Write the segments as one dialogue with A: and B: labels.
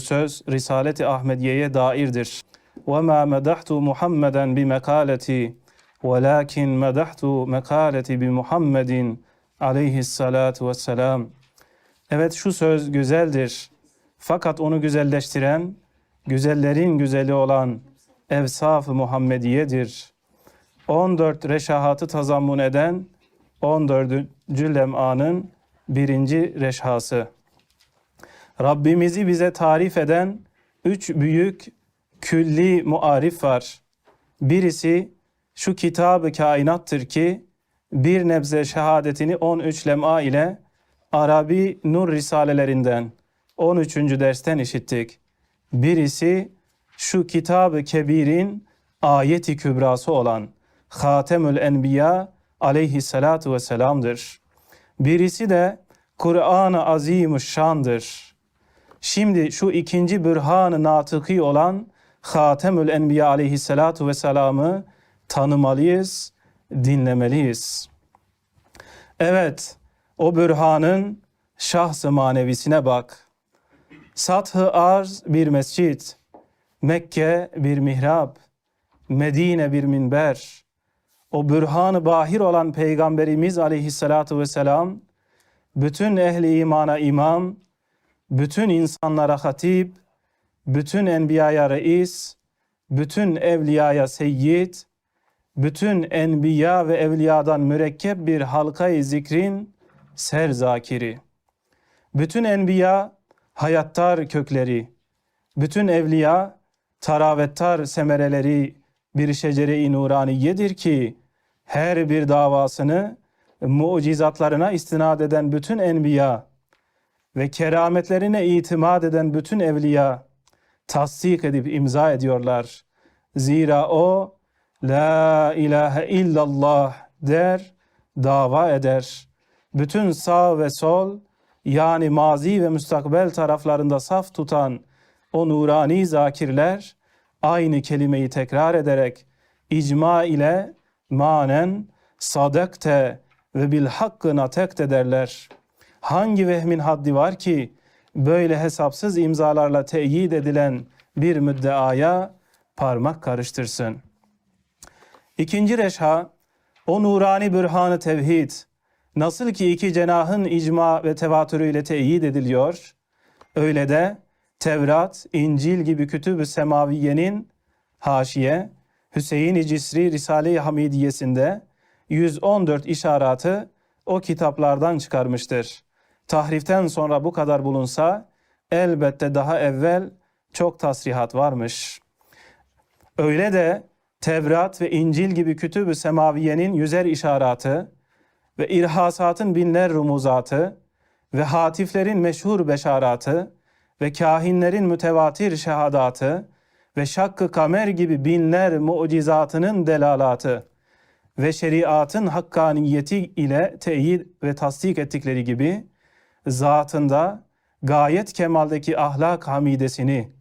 A: söz Risaleti Ahmediye'ye dairdir. وَمَا مَدَحْتُ مُحَمَّدًا بِمَكَالَتِي وَلَكِنْ مَدَحْتُ مَكَالَتِ بِمُحَمَّدٍ aleyhissalatu vesselam. Evet şu söz güzeldir. Fakat onu güzelleştiren, güzellerin güzeli olan Evsaf-ı Muhammediye'dir. 14 reşahatı tazammun eden 14. lem'anın birinci reşhası. Rabbimizi bize tarif eden üç büyük külli muarif var. Birisi şu kitabı kainattır ki bir nebze şehadetini 13 lem'a ile Arabi Nur Risalelerinden 13. dersten işittik. Birisi şu kitabı kebirin ayeti kübrası olan Hatemül Enbiya aleyhissalatu vesselam'dır. Birisi de Kur'an-ı Azimüşşan'dır. Şimdi şu ikinci bürhan-ı natıki olan Hatemül Enbiya aleyhissalatu vesselam'ı tanımalıyız, dinlemeliyiz. Evet, o bürhanın şahs-ı manevisine bak. Sath-ı arz bir mescit, Mekke bir mihrap, Medine bir minber. O bürhan-ı bahir olan Peygamberimiz aleyhissalatu vesselam, bütün ehli imana imam, bütün insanlara hatip, bütün enbiyaya reis, bütün evliyaya seyyid, bütün enbiya ve evliyadan mürekkep bir halkayı zikrin serzakiri. Bütün enbiya hayattar kökleri, bütün evliya taravettar semereleri bir şecere-i nuraniyedir ki her bir davasını mucizatlarına istinad eden bütün enbiya ve kerametlerine itimat eden bütün evliya tasdik edip imza ediyorlar. Zira o La ilahe illallah der, dava eder. Bütün sağ ve sol yani mazi ve müstakbel taraflarında saf tutan o nurani zakirler aynı kelimeyi tekrar ederek icma ile manen sadakte ve bil hakkı natekte derler. Hangi vehmin haddi var ki böyle hesapsız imzalarla teyit edilen bir müddeaya parmak karıştırsın. İkinci reşha, o nurani bürhanı tevhid, nasıl ki iki cenahın icma ve tevatürüyle teyit ediliyor, öyle de Tevrat, İncil gibi kütüb-ü semaviyenin haşiye, Hüseyin-i Cisri Risale-i Hamidiyesinde 114 işaratı o kitaplardan çıkarmıştır. Tahriften sonra bu kadar bulunsa elbette daha evvel çok tasrihat varmış. Öyle de Tevrat ve İncil gibi kütüb-ü semaviyenin yüzer işaratı ve irhasatın binler rumuzatı ve hatiflerin meşhur beşaratı ve kahinlerin mütevatir şehadatı ve şakkı kamer gibi binler mucizatının delalatı ve şeriatın hakkaniyeti ile teyit ve tasdik ettikleri gibi zatında gayet kemaldeki ahlak hamidesini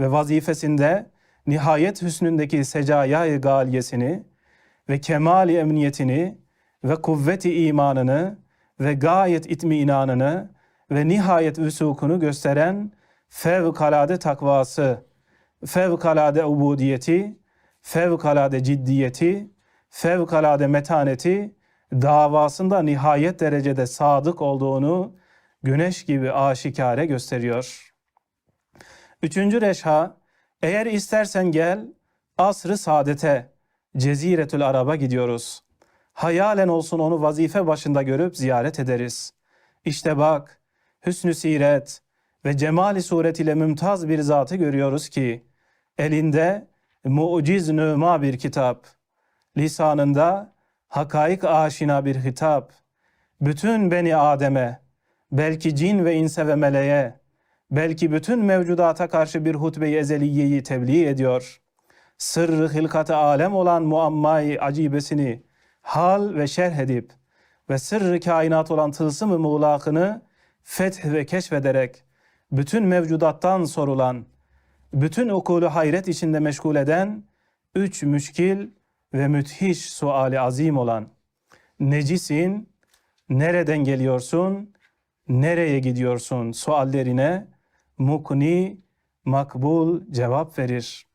A: ve vazifesinde nihayet hüsnündeki secayay galiyesini ve kemali emniyetini ve kuvveti imanını ve gayet itminanını ve nihayet vüsukunu gösteren fevkalade takvası, fevkalade ubudiyeti, fevkalade ciddiyeti, fevkalade metaneti, davasında nihayet derecede sadık olduğunu güneş gibi aşikare gösteriyor. Üçüncü reşha, eğer istersen gel, asrı saadete, Ceziretül Arab'a gidiyoruz. Hayalen olsun onu vazife başında görüp ziyaret ederiz. İşte bak, hüsnü siret ve cemali suret ile mümtaz bir zatı görüyoruz ki, elinde muciz nüma bir kitap, lisanında hakaik aşina bir hitap, bütün beni Adem'e, belki cin ve inse ve meleğe, belki bütün mevcudata karşı bir hutbe-i ezeliyeyi tebliğ ediyor. Sırrı hilkat-ı alem olan muammayı acibesini hal ve şerh edip ve sırrı kainat olan tılsım-ı muğlakını feth ve keşfederek bütün mevcudattan sorulan, bütün okulu hayret içinde meşgul eden üç müşkil ve müthiş suali azim olan necisin, nereden geliyorsun, nereye gidiyorsun suallerine mukni makbul cevap verir.